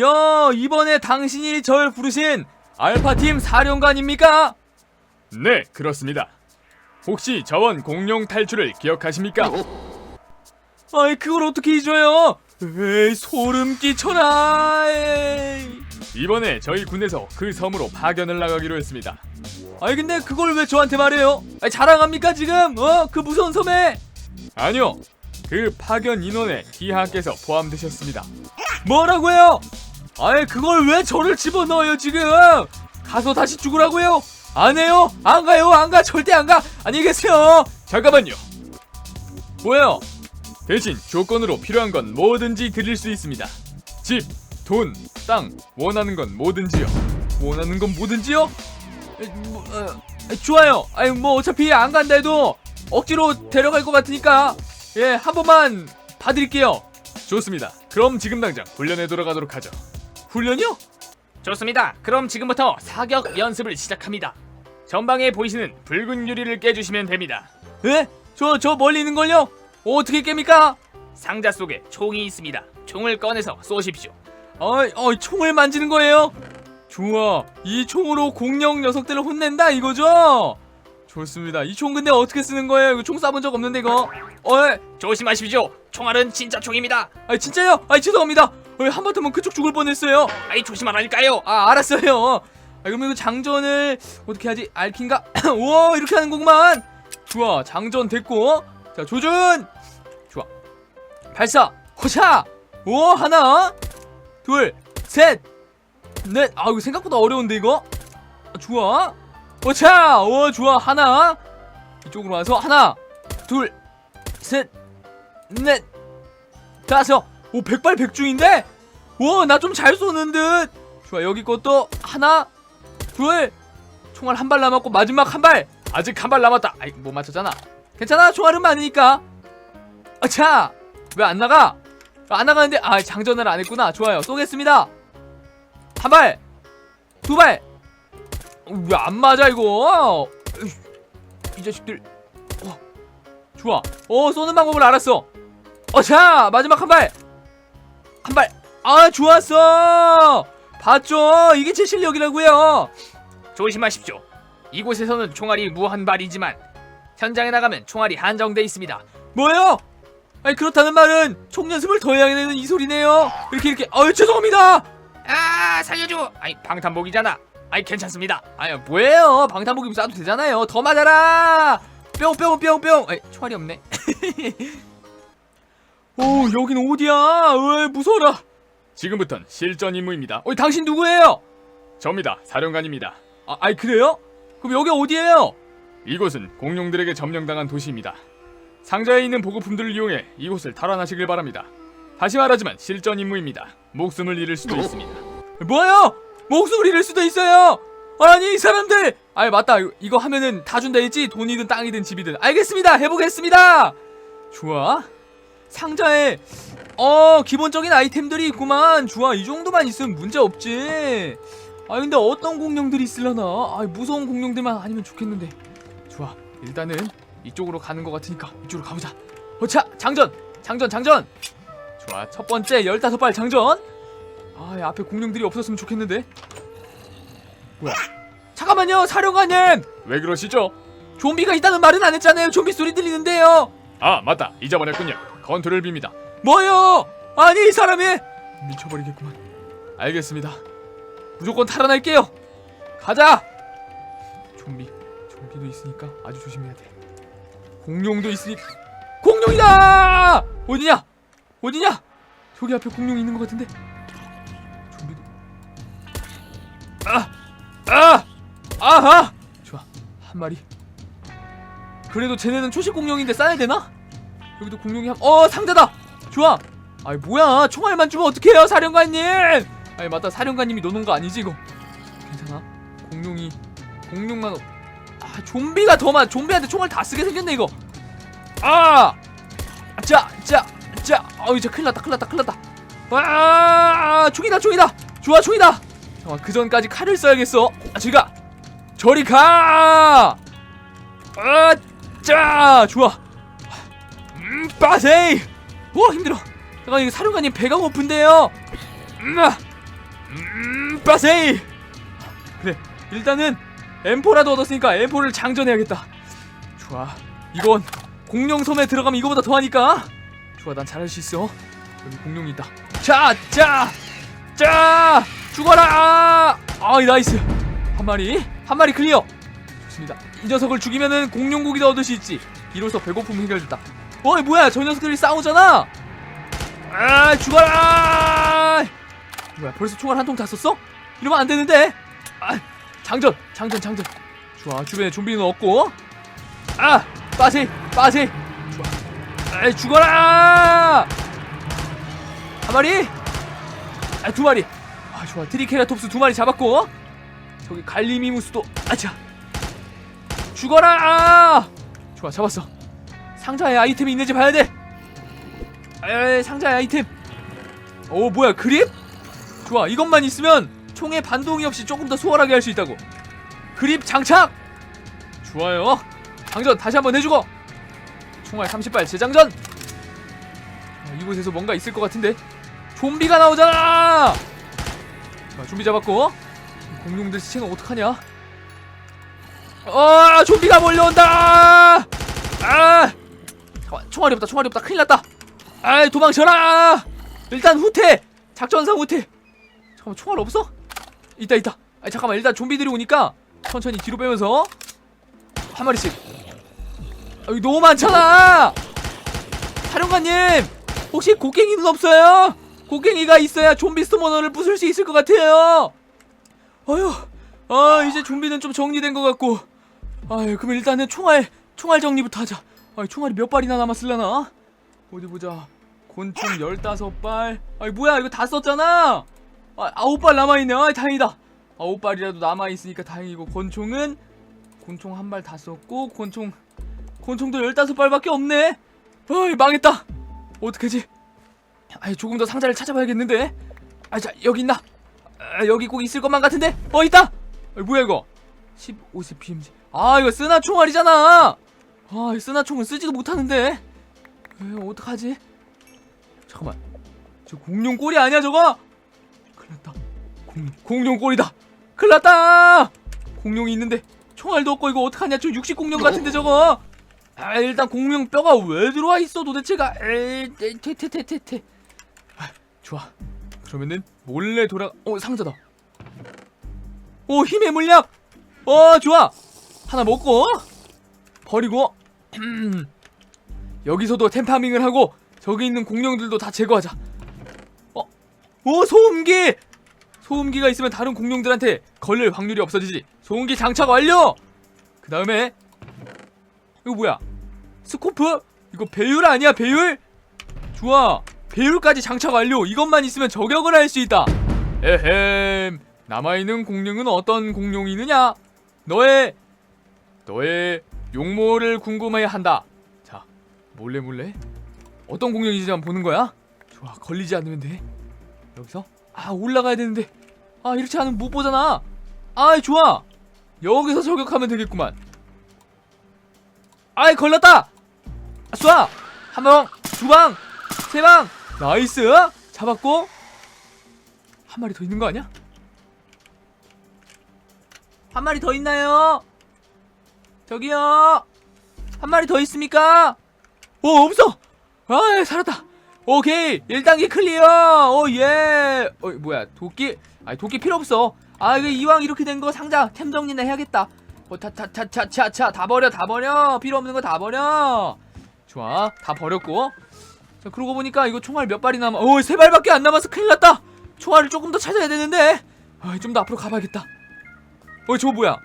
야, 이번에 당신이 절 부르신 알파팀 사령관입니까? 네, 그렇습니다. 혹시 저원 공룡 탈출을 기억하십니까? 아이, 그걸 어떻게 잊어요? 에이, 소름 끼쳐라. 에이. 이번에 저희 군에서 그 섬으로 파견을 나가기로 했습니다. 아니, 근데 그걸 왜 저한테 말해요? 아니, 자랑합니까, 지금? 어? 그 무서운 섬에? 아니요, 그 파견 인원에 기하께서 포함되셨습니다. 뭐라고요? 아이, 그걸 왜 저를 집어넣어요, 지금? 가서 다시 죽으라고요? 안 해요? 안 가요? 안 가? 절대 안 가? 안녕히 계세요. 잠깐만요. 뭐예요? 대신 조건으로 필요한 건 뭐든지 드릴 수 있습니다. 집, 돈, 땅, 원하는 건 뭐든지요. 원하는 건 뭐든지요? 에, 뭐, 어, 에, 좋아요. 아니 뭐 어차피 안 간다 해도 억지로 데려갈 것 같으니까 예 한 번만 봐드릴게요. 좋습니다. 그럼 지금 당장 훈련에 돌아가도록 하죠. 훈련이요? 좋습니다. 그럼 지금부터 사격 연습을 시작합니다. 전방에 보이시는 붉은 유리를 깨주시면 됩니다. 예? 저 저 멀리 있는 걸요? 어떻게 깹니까? 상자 속에 총이 있습니다. 총을 꺼내서 쏘십시오. 어이 어이 총을 만지는 거예요? 좋아. 이 총으로 공룡 녀석들을 혼낸다 이거죠? 좋습니다. 이 총 근데 어떻게 쓰는 거예요? 이거 총 쏴본 적 없는데 이거. 어이 조심하십시오. 총알은 진짜 총입니다. 아 진짜요? 아 죄송합니다. 어이 한바탕면 그쪽 죽을 뻔했어요. 아이 조심하라니까요. 아 알았어요. 아 그럼 이거 장전을 어떻게 하지? 알킨가? 우와 이렇게 하는 거구만. 좋아 장전 됐고 자 조준. 좋아 발사 호샤. 오 하나 둘 셋 넷 아 이거 생각보다 어려운데 이거. 아, 좋아 호차 오 좋아. 하나. 이쪽으로 와서 하나 둘셋넷 다섯. 오 백발 백중인데? 오나좀 잘 쏘는 듯. 좋아 여기 것도 하나 둘 총알 한 발 남았고 마지막 한 발. 아직 한 발 남았다. 아이 못 맞췄잖아. 괜찮아? 총알은 많으니까. 아차 왜 안 나가? 안 나가는데? 아 장전을 안 했구나. 좋아요. 쏘겠습니다. 한 발 두 발 왜 안 맞아 이거 이 자식들 어, 좋아 어 쏘는 방법을 알았어 어자 마지막 한 발 한 발. 아, 좋았어. 봤죠? 이게 제 실력이라고요. 조심하십시오. 이곳에서는 총알이 무한 발이지만 현장에 나가면 총알이 한정돼 있습니다. 뭐요? 아니 그렇다는 말은 총 연습을 더 해야 되는 이 소리네요. 이렇게 이렇게. 아유 죄송합니다. 아 살려줘. 아이 방탄복이잖아. 아이 괜찮습니다. 아유 뭐예요? 방탄복이면 쏴도 되잖아요. 더 맞아라. 뿅뿅뿅뿅. 아이 총알이 없네. 오 여긴 어디야? 왜 무서워라. 지금부턴 실전 임무입니다. 어 당신 누구예요? 접니다. 사령관입니다. 아, 아이 그래요? 그럼 여기 어디예요? 이곳은 공룡들에게 점령당한 도시입니다. 상자에 있는 보급품들을 이용해 이곳을 탈환하시길 바랍니다. 다시 말하지만 실전 임무입니다. 목숨을 잃을 수도 있습니다. 뭐요? 목숨을 잃을 수도 있어요. 아니 이 사람들. 아니 맞다. 이거, 하면은 다 준다 했지. 돈이든 땅이든 집이든. 알겠습니다. 해보겠습니다. 좋아. 상자에 어 기본적인 아이템들이 있구만. 좋아. 이 정도만 있으면 문제 없지. 아 근데 어떤 공룡들이 있을려나? 아 무서운 공룡들만 아니면 좋겠는데. 좋아. 일단은 이쪽으로 가는 것 같으니까 이쪽으로 가보자. 어차 장전. 장전 장전. 좋아. 첫 번째 15발 장전. 아, 이 앞에 공룡들이 없었으면 좋겠는데. 뭐야? 잠깐만요, 사령관님. 왜 그러시죠? 좀비가 있다는 말은 안 했잖아요. 좀비 소리 들리는데요. 아 맞다 잊어버렸군요. 건투를 빕니다. 뭐요? 아니 이 사람이 미쳐버리겠구만. 알겠습니다. 무조건 탈환할게요. 가자. 좀비, 좀비도 있으니까 아주 조심해야 돼. 공룡도 있으니까 공룡이다. 어디냐? 어디냐? 저기 앞에 공룡이 있는 것 같은데. 아, 아, 아하. 좋아, 한 마리. 그래도 쟤네는 초식 공룡인데 싸야 되나? 여기도 공룡이 한, 어 상자다. 좋아. 아이 뭐야 총알만 주면 어떡해요 사령관님 아니 맞다 사령관님이 노는 거 아니지 이거 괜찮아 공룡이 공룡만 아 좀비가 더 많아 좀비한테 총알 다 쓰게 생겼네 이거 아 자 자 자 어우 이제 큰일 났다 큰일 났다 큰일 났다 아 총이다 총이다 좋아 총이다 잠깐 그 전까지 칼을 써야겠어 아 저리 가 저리 가 아자 좋아 음 빠세이 오 힘들어 잠깐 이거 사령관님 배가 고픈데요 음, 아, 음, 빠세이. 그래, 일단은 M4라도 얻었으니까 M4를 장전해야겠다. 좋아, 이건 공룡 섬에 들어가면 이거보다 더하니까. 좋아, 난 잘할 수 있어. 여기 공룡이 있다. 자, 자, 자, 죽어라! 아이 나이스. 한 마리, 한 마리 클리어. 좋습니다. 이 녀석을 죽이면은 공룡 고기도 얻을 수 있지. 이로써 배고픔 해결됐다. 어이 뭐야, 저 녀석들이 싸우잖아. 아, 죽어라! 뭐야, 벌써 총알 한 통 다 썼어? 이러면 안 되는데. 아, 장전, 장전, 장전. 좋아, 주변에 좀비는 없고. 아, 빠지, 빠지. 좋아. 아, 죽어라! 한 마리. 아, 두 마리. 아, 좋아. 트리케라톱스 두 마리 잡았고. 저기 갈리미무스도 아차. 죽어라! 좋아, 잡았어. 상자에 아이템이 있는지 봐야 돼. 에이, 상자에 아이템. 오, 뭐야, 그립? 좋아, 이것만 있으면 총에 반동이 없이 조금 더 수월하게 할 수 있다고. 그립 장착! 좋아요. 장전 다시 한번 해주고. 총알 30발 재장전! 아, 이곳에서 뭔가 있을 것 같은데. 좀비가 나오잖아! 자, 좀비 잡았고. 공룡들 시체는 어떡하냐? 어, 좀비가 몰려온다! 아! 총알이 없다, 총알이 없다. 큰일 났다. 아이, 도망쳐라! 일단 후퇴! 작전상 후퇴! 잠깐만, 총알 없어? 있다, 있다. 아 잠깐만, 일단 좀비들이 오니까 천천히 뒤로 빼면서 한 마리씩. 아, 여기 너무 많잖아! 사령관님! 혹시 곡괭이는 없어요? 곡괭이가 있어야 좀비 스모너를 부술 수 있을 것 같아요! 아휴, 아, 이제 좀비는 좀 정리된 것 같고. 아유, 그럼 일단은 총알, 총알 정리부터 하자. 아, 총알이 몇 발이나 남았을려나? 어디 보자. 곤충 15발. 아이, 뭐야, 이거 다 썼잖아! 아, 아홉 발 남아 있네. 아, 다행이다. 아홉 발이라도 남아 있으니까 다행이고, 권총은, 곤총 한발 다 썼고, 권총, 권총도 15발밖에 없네? 어이, 망했다. 어떡하지? 아이, 조금 더 상자를 찾아봐야겠는데? 아, 자, 여기 있나? 아, 여기 꼭 있을 것만 같은데? 어, 있다! 아, 뭐야, 이거? 15세 PMG. 아, 이거 쓰나 총알이잖아! 아, 이 쓰나 총은 쓰지도 못하는데? 에, 어떡하지? 잠깐만. 저 공룡 꼬리 아니야, 저거? 큰일 났다. 공룡, 공룡 꼬리다! 큰일 났다! 공룡이 있는데, 총알도 없고, 이거 어떡하냐? 저 육식 공룡 같은데, 저거? 아, 일단 공룡 뼈가 왜 들어와 있어, 도대체가? 에이, 테테테테테. 아, 좋아. 그러면은 몰래 돌아 어 상자다. 오 힘의 물약! 어 좋아! 하나 먹고 버리고 여기서도 템파밍을 하고 저기 있는 공룡들도 다 제거하자. 어 오 소음기! 소음기가 있으면 다른 공룡들한테 걸릴 확률이 없어지지. 소음기 장착 완료! 그 다음에 이거 뭐야? 스코프? 이거 배율 아니야 배율? 좋아 배율까지 장착 완료. 이것만 있으면 저격을 할 수 있다. 에헴. 남아있는 공룡은 어떤 공룡이느냐? 너의 너의 용모를 궁금해 한다. 자, 몰래 몰래 어떤 공룡인지 한번 보는 거야. 좋아, 걸리지 않으면 돼. 여기서 아 올라가야 되는데 아 이렇게 하면 못 보잖아. 아이 좋아. 여기서 저격하면 되겠구만. 아이 걸렸다. 아, 쏴. 한 방, 두 방, 세 방. 나이스! 잡았고 한 마리 더 있는 거 아니야? 한 마리 더 있나요? 저기요! 한 마리 더 있습니까? 오 없어! 아 살았다! 오케이! 1단계 클리어! 오예! 어 뭐야 도끼? 아니 도끼 필요 없어. 아 이거 이왕 이렇게 된 거 상자 템 정리나 해야겠다. 어타타타차차차 다 버려 다 버려! 필요 없는 거 다 버려! 좋아 다 버렸고 자 그러고 보니까 이거 총알 몇 발이 남아 어세 발밖에 안 남아서 큰일 났다. 총알을 조금 더 찾아야 되는데. 아, 좀더 앞으로 가봐야겠다. 어 저거 뭐야?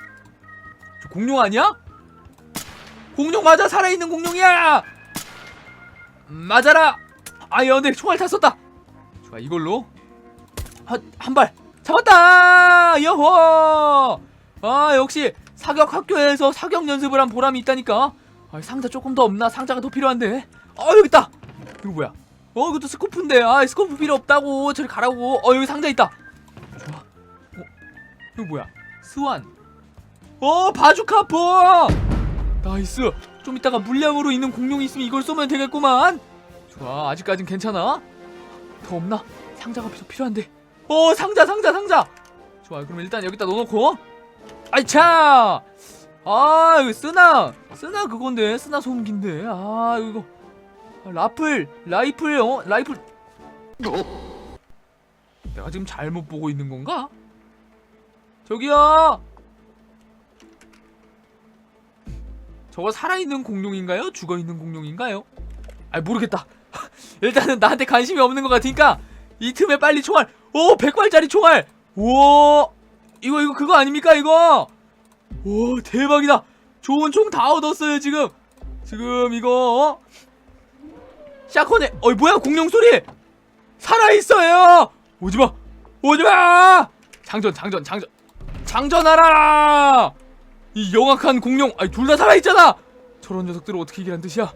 저 공룡 아니야? 공룡 맞아. 살아있는 공룡이야. 음, 맞아라. 아야 근데 총알 다 썼다. 좋아 이걸로. 한 발. 잡았다! 여호! 아 역시 사격 학교에서 사격 연습을 한 보람이 있다니까. 아, 상자 조금 더 없나? 상자가 더 필요한데. 어 여기 있다 이거 뭐야? 어 이것도 스코프인데. 아 스코프 필요 없다고. 저리 가라고. 어 여기 상자 있다. 좋아. 어 이거 뭐야? 스완. 어 바주카포! 나이스. 좀 이따가 물량으로 있는 공룡이 있으면 이걸 쏘면 되겠구만. 좋아 아직까진 괜찮아. 더 없나? 상자가 더 필요한데. 어 상자 상자 상자! 좋아 그럼 일단 여기다 넣어놓고. 아이차! 아 이거 쓰나? 쓰나 그건데. 쓰나 소음기인데. 아 이거 라플 라이플 어? 라이플. 내가 지금 잘못 보고 있는 건가? 저기요! 저거 살아있는 공룡인가요? 죽어있는 공룡인가요? 아 모르겠다. 일단은 나한테 관심이 없는 것 같으니까 이 틈에 빨리 총알. 오 100발짜리 총알! 오 이거 이거 그거 아닙니까 이거? 오 대박이다! 좋은 총 다 얻었어요 지금. 지금 이거 어? 샤콘에 어이 뭐야 공룡 소리! 살아있어요! 오지마 오지마! 장전 장전 장전 장전하라! 이 영악한 공룡 아니 둘 다 살아있잖아! 저런 녀석들을 어떻게 이기란 뜻이야?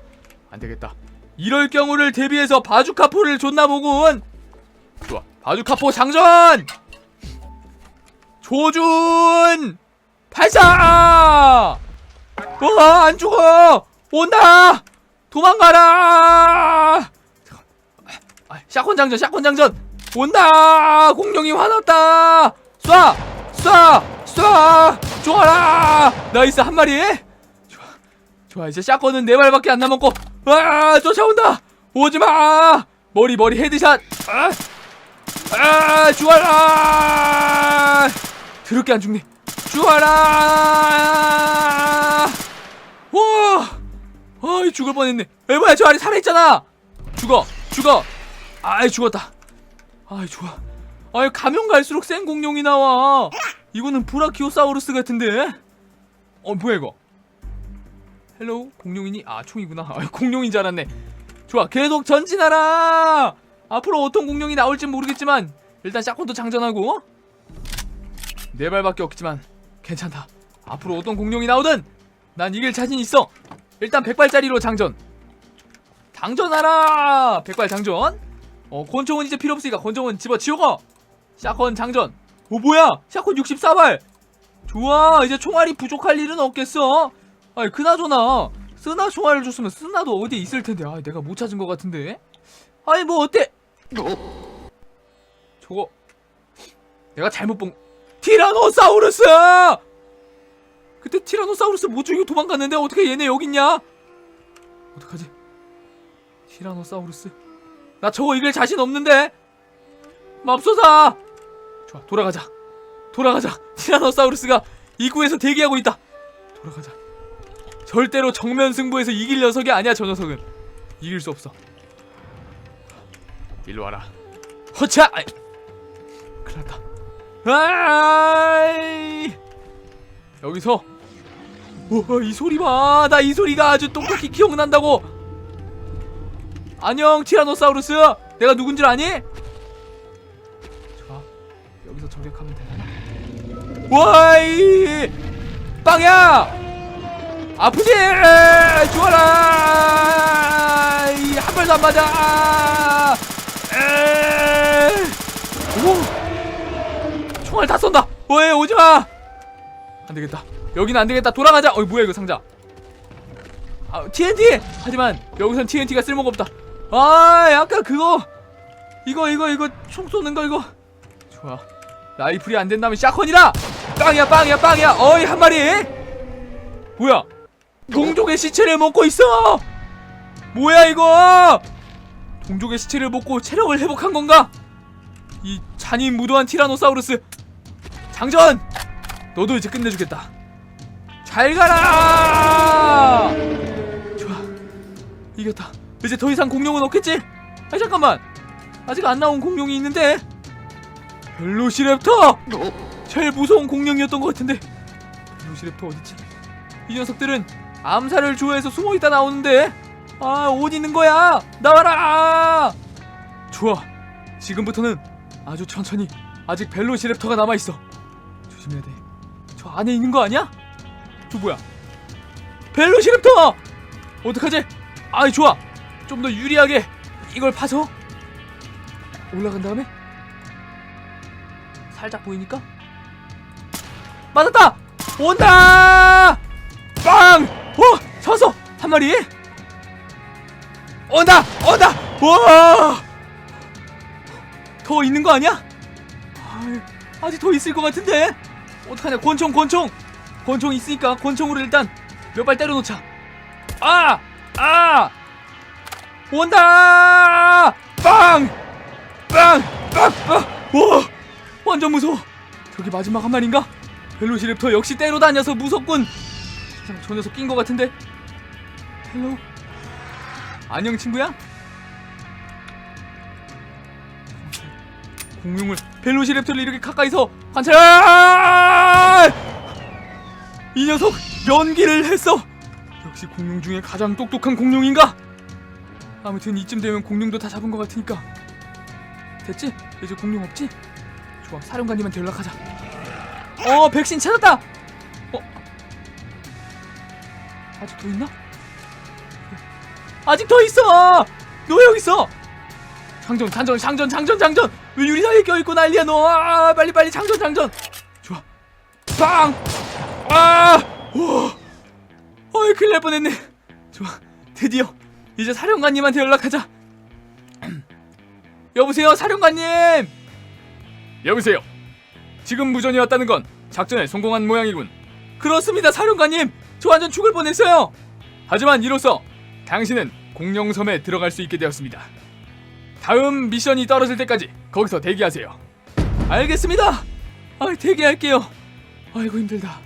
안되겠다. 이럴 경우를 대비해서 바주카포를 줬나 보군! 좋아 바주카포 장전! 조준! 발사! 어안 죽어! 온다 도망가라! 샷건 장전 샷건 장전! 온다! 공룡이 화났다! 쏴! 쏴! 쏴! 좋아라! 나이스 한 마리! 좋아 좋아 이제 샷건은 네 발밖에 안 남았고 아 쫓아온다! 오지마! 머리 머리 헤드샷! 아, 아 죽어라! 드럽게 안 죽네. 죽어라! 와 아이 죽을 뻔했네. 에 뭐야 저 아래 살아있잖아. 죽어 죽어. 아이 죽었다. 아이 좋아. 아이 가면 갈수록 센 공룡이 나와. 이거는 브라키오사우루스 같은데. 어 뭐야 이거? 헬로우 공룡이니? 아 총이구나. 아 공룡인 줄 알았네. 좋아 계속 전진하라. 앞으로 어떤 공룡이 나올지 모르겠지만 일단 샷건도 장전하고. 네 발밖에 없지만 괜찮다. 앞으로 어떤 공룡이 나오든 난 이길 자신 있어 일단 100발짜리로 장전. 장전하라! 100발 장전. 어 권총은 이제 필요 없으니까 권총은 집어치우고 샷건 장전. 오 뭐야? 샷건 64발. 좋아 이제 총알이 부족할 일은 없겠어. 아니 그나저나 쓰나 총알을 줬으면 쓰나도 어디에 있을 텐데. 아 내가 못 찾은 것 같은데. 아니 뭐 어때? 저거 내가 잘못 본 티라노사우루스 그때 티라노사우루스 못 죽이고 도망갔는데 어떻게 얘네 여기 있냐? 어떡하지? 티라노사우루스? 나 저거 이길 자신 없는데? 맙소사! 좋아 돌아가자. 돌아가자. 티라노사우루스가 입구에서 대기하고 있다. 돌아가자. 절대로 정면 승부에서 이길 녀석이 아니야 저 녀석은. 이길 수 없어. 일로 와라. 허차! 아이. 큰일 났다. 아이 여기서. 우와 이 소리 봐 나 이 소리가 아주 똑똑히 기억난다고. 안녕 티라노사우루스. 내가 누군 줄 아니? 좋아 여기서 저격하면 되나? 와이! 빵야! 아프지? 이, 한 발도 안 맞아. 에 오! 총알 다 쏜다 오이 오지마 안되겠다. 여기는 안되겠다. 돌아가자. 어이 뭐야 이거 상자. 아 TNT 하지만 여기선 TNT가 쓸모가 없다. 아 약간 그거. 이거 이거 이거 총 쏘는 거 이거. 좋아. 라이플이 안 된다면 샷건이다 빵이야 빵이야 빵이야. 어이 한 마리. 뭐야? 동족의 시체를 먹고 있어! 뭐야 이거? 동족의 시체를 먹고 체력을 회복한 건가? 이 잔인 무도한 티라노사우루스. 장전 너도 이제 끝내주겠다. 잘 가라! 좋아. 이겼다. 이제 더 이상 공룡은 없겠지? 아 잠깐만. 아직 안 나온 공룡이 있는데. 벨로시랩터! 제일 무서운 공룡이었던 것 같은데. 벨로시랩터 어딨지? 이 녀석들은 암살을 좋아해서 숨어있다 나오는데. 아 어디 있는 거야! 나와라! 좋아. 지금부터는 아주 천천히 아직 벨로시랩터가 남아있어. 조심해야 돼 저 안에 있는 거 아니야? 저 뭐야 벨로시랩터 어떡하지 아이 좋아 좀 더 유리하게 이걸 파서 올라간 다음에 살짝 보이니까 맞았다 온다 빵! 어! 쳤어! 한 마리! 온다! 온다! 와! 더 있는 거 아니야? 아직 더 있을 것 같은데 어떡하냐 권총 권총 권총 있으니까 권총으로 일단 몇 발 때려놓자 아! 아! 온다! 빵! 빵! 빵! 빵! 와! 완전 무서워 저기 마지막 한 마리인가? 벨로시랩터 역시 때로 다녀서 무섭군 저 녀석 낀 것 같은데 헬로 안녕 친구야? 공룡을 벨로시랩터를 이렇게 가까이서 관찰! 이 녀석 연기를 했어. 역시 공룡 중에 가장 똑똑한 공룡인가? 아무튼 이쯤 되면 공룡도 다 잡은 것 같으니까 됐지? 이제 공룡 없지? 좋아 사령관님한테 연락하자. 어 백신 찾았다. 어 아직 더 있나? 아직 더 있어. 너 여기 있어. 장전 장전 장전 장전 장전 왜 유리 사이에 껴있고 난리야 너 아, 빨리 빨리 장전 장전 좋아 빵! 아! 오! 어이 큰일 날 뻔했네 좋아 드디어 이제 사령관님한테 연락하자 여보세요 사령관님 여보세요. 지금 무전이 왔다는 건 작전에 성공한 모양이군. 그렇습니다 사령관님 저 완전 죽을 뻔했어요 하지만 이로써 당신은 공룡섬에 들어갈 수 있게 되었습니다. 다음 미션이 떨어질 때까지 거기서 대기하세요. 알겠습니다. 아 대기할게요. 아이고 힘들다